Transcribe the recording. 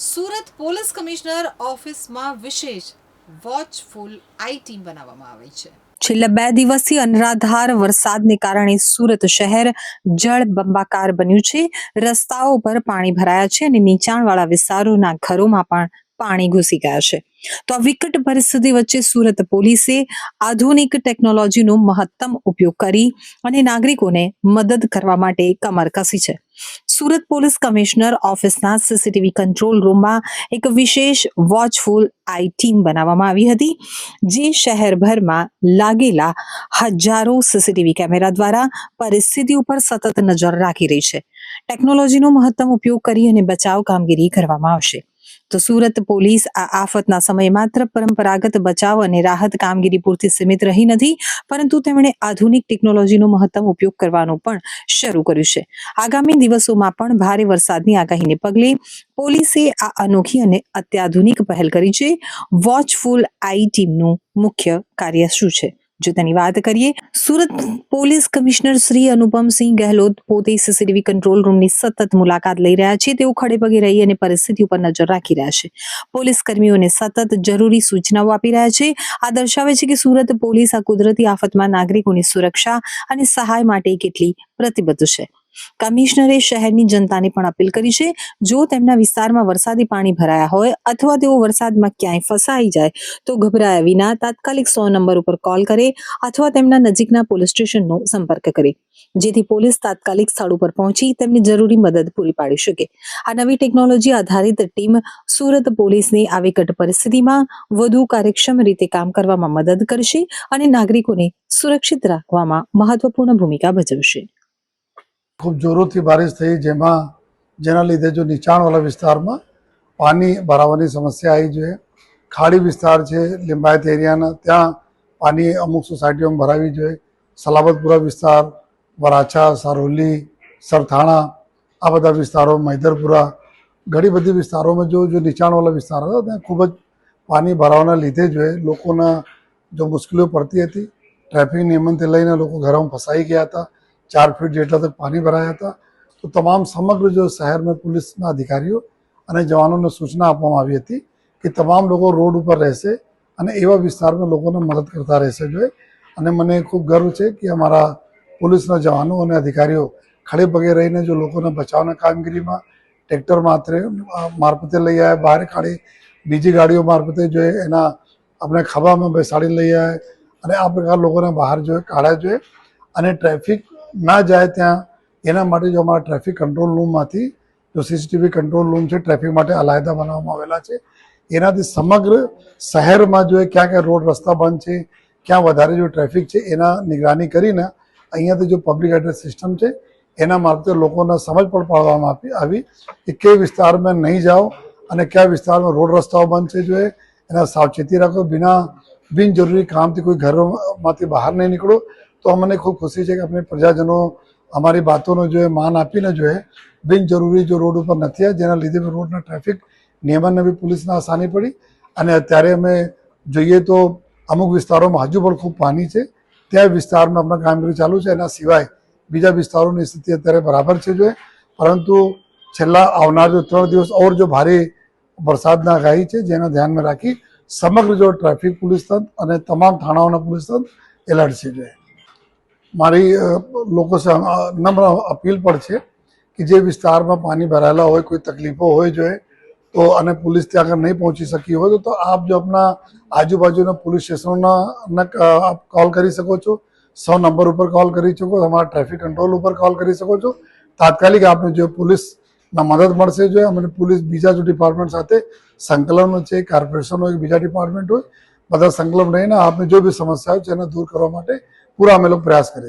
Surat police commissioner ઓફિસમાં વિશેષ વોચફુલ આઈ team બનાવવામાં આવી છે. છેલ્લા બે દિવસથી અનરાધાર વરસાદને કારણે સુરત શહેર જળ બંબાકાર બન્યું છે. રસ્તાઓ પર પાણી ભરાયા છે અને નીચાણવાળા વિસ્તારોના ઘરોમાં પણ પાણી ઘૂસી ગયા છે. તો આ વિકટ પરિસ્થિતિ વચ્ચે સુરત પોલીસે આધુનિક ટેકનોલોજીનો મહત્તમ ઉપયોગ કરી અને નાગરિકોને મદદ કરવા માટે કમર કસી છે. સુરત પોલીસ કમિશનર ઓફિસના સીસીટીવી કંટ્રોલ રૂમમાં એક વિશેષ વોચફુલ આઈ ટીમ બનાવવામાં આવી હતી, જે શહેરભરમાં લાગેલા હજારો સીસીટીવી કેમેરા દ્વારા પરિસ્થિતિ ઉપર સતત નજર રાખી રહી છે. ટેકનોલોજીનો મહત્તમ ઉપયોગ કરી અને બચાવ કામગીરી કરવામાં આવશે. તો સુરત પોલીસ આ આફતના સમયે માત્ર પરંપરાગત બચાવ અને રાહત કામગીરી પૂરતી સીમિત રહી નથી, પરંતુ તેમણે આધુનિક ટેકનોલોજીનો મહત્તમ ઉપયોગ કરવાનો પણ શરૂ કર્યું છે. આગામી દિવસોમાં પણ ભારે વરસાદની આગાહીને પગલે પોલીસે આ અનોખી અને અત્યાધુનિક પહેલ કરી છે. વોચફુલ આઈ ટીમનું મુખ્ય કાર્ય શું છે? જો તેની વાત કરીએ, સુરત પોલીસ કમિશનર શ્રી અનુપમસિંહ ગહેલોત પોતે સીસીટીવી કંટ્રોલ રૂમની સતત મુલાકાત લઈ રહ્યા છે. તેઓ ખડે પગે રહી અને પરિસ્થિતિ ઉપર નજર રાખી રહ્યા છે. પોલીસ કર્મીઓને સતત જરૂરી સૂચનાઓ આપી રહ્યા છે. આ દર્શાવે છે કે સુરત પોલીસ આ કુદરતી આફતમાં નાગરિકોની સુરક્ષા અને સહાય માટે કેટલી પ્રતિબદ્ધ છે. કમિશનરે શહેરની જનતાને પણ અપીલ કરી છે, જો તેમના વિસ્તારમાં વરસાદી પાણી ભરાયા હોય અથવા તેઓ વરસાદમાં ક્યાંય ફસાઈ જાય, તો ગભરાયા વિના તાત્કાલિક સો નંબર ઉપર કોલ કરે અથવા તેમના નજીકના પોલીસ સ્ટેશનનો સંપર્ક કરે, જેથી પોલીસ તાત્કાલિક સ્થળ ઉપર પહોંચી તેમને જરૂરી મદદ પૂરી પાડી શકે. આ નવી ટેકનોલોજી આધારિત ટીમ સુરત પોલીસને આ વિકટ પરિસ્થિતિમાં વધુ કાર્યક્ષમ રીતે કામ કરવામાં મદદ કરશે અને નાગરિકોને સુરક્ષિત રાખવામાં મહત્વપૂર્ણ ભૂમિકા ભજવશે. ખૂબ જોરોથી બારિશ થઈ, જેમાં, જેના લીધે જો નીચાણવાળા વિસ્તારમાં પાણી ભરાવાની સમસ્યા આવી જોઈએ. ખાડી વિસ્તાર છે, લિંબાયત એરિયાના, ત્યાં પાણી અમુક સોસાયટીઓમાં ભરાવી જોઈએ. સલાબતપુરા વિસ્તાર, વરાછા, સારોલી, સરથાણા, આ બધા વિસ્તારો, મૈદરપુરા, ઘણી બધી વિસ્તારોમાં જો જો નીચાણવાળા વિસ્તાર હતા, ત્યાં ખૂબ જ પાણી ભરાવાના લીધે જોઈએ. લોકોના જો મુશ્કેલીઓ પડતી હતી, ટ્રાફિક નિયમનથી લઈને લોકો ઘરમાં ફસાઈ ગયા હતા. ચાર ફીટ જેટલા તક પાણી ભરાયા હતા. તો તમામ સમગ્ર જો શહેરમાં પોલીસના અધિકારીઓ અને જવાનોને સૂચના આપવામાં આવી હતી કે તમામ લોકો રોડ ઉપર રહેશે અને એવા વિસ્તારમાં લોકોને મદદ કરતા રહેશે જોઈએ. અને મને ખૂબ ગર્વ છે કે અમારા પોલીસના જવાનો અને અધિકારીઓ ખડે પગે રહીને જો લોકોને બચાવના કામગીરીમાં ટ્રેક્ટર માત્ર મારફતે લઈ આવ્યા બહાર કાઢી, બીજી ગાડીઓ મારફતે જોઈએ એના આપણે ખભામાં બેસાડી લઈ આવ્યા અને આ પ્રકાર લોકોને બહાર જોઈએ કાઢ્યા જોઈએ. અને ટ્રાફિક ના જાય ત્યાં, એના માટે જો અમારા ટ્રાફિક કંટ્રોલ રૂમમાંથી જો સીસીટીવી કંટ્રોલ રૂમ છે ટ્રાફિક માટે અલાયદા બનાવવામાં આવેલા છે. એનાથી સમગ્ર શહેરમાં જો ક્યાં ક્યાં રોડ રસ્તા બંધ છે, ક્યાં વધારે જો ટ્રાફિક છે, એના નિગરાની કરીને અહીંયાથી જો પબ્લિક એડ્રેસ સિસ્ટમ છે, એના મારફતે લોકોને સમજ પણ પાડવામાં આપી આવી કે કે વિસ્તારમાં નહીં જાઓ અને કયા વિસ્તારમાં રોડ રસ્તાઓ બંધ છે જોઈએ એના સાવચેતી રાખો. બિના બિનજરૂરી કામથી કોઈ ઘરમાંથી બહાર નહીં નીકળો. તો અમને ખૂબ ખુશી છે કે આપણે પ્રજાજનો અમારી બાતોનો જો માન આપીને જોઈએ બિનજરૂરી જો રોડ ઉપર નથી જેના લીધે રોડના ટ્રાફિક નિયમનને બી પોલીસને આસાની પડી. અને અત્યારે અમે જોઈએ તો અમુક વિસ્તારોમાં હજુ પણ ખૂબ પાણી છે. ત્યાં વિસ્તારમાં આપણે કામગીરી ચાલુ છે. એના સિવાય બીજા વિસ્તારોની સ્થિતિ અત્યારે બરાબર છે જોઈએ પરંતુ છેલ્લા આવનાર જો ત્રણ દિવસ ઓર જો ભારે વરસાદના આગાહી છે, જેને ધ્યાનમાં રાખી સમગ્ર જો ટ્રાફિક પોલીસ તંત્ર અને તમામ થાણાઓના પોલીસ તંત્ર એલર્ટ છે જોઈએ મારી લોકો નમ્ર અપીલ પણ છે કે જે વિસ્તારમાં પાણી ભરાયેલા હોય, કોઈ તકલીફો હોય જોઈએ, તો અને પોલીસ ત્યાં આગળ નહીં પહોંચી શકી હોય, તો આપ જો આપના આજુબાજુના પોલીસ સ્ટેશનોના આપ કોલ કરી શકો છો. સો નંબર ઉપર કોલ કરી શકો અમારા ટ્રાફિક કંટ્રોલ ઉપર કોલ કરી શકો છો. તાત્કાલિક આપને જો પોલીસના મદદ મળશે જોઈએ અમને પોલીસ બીજા જો ડિપાર્ટમેન્ટ સાથે સંકલન છે કોર્પોરેશન હોય બીજા ડિપાર્ટમેન્ટ હોય, બધા સંકલન રહીને આપને જો બી સમસ્યા હોય છે એને દૂર કરવા માટે પૂરા અમે લોકો પ્રયાસ કરીએ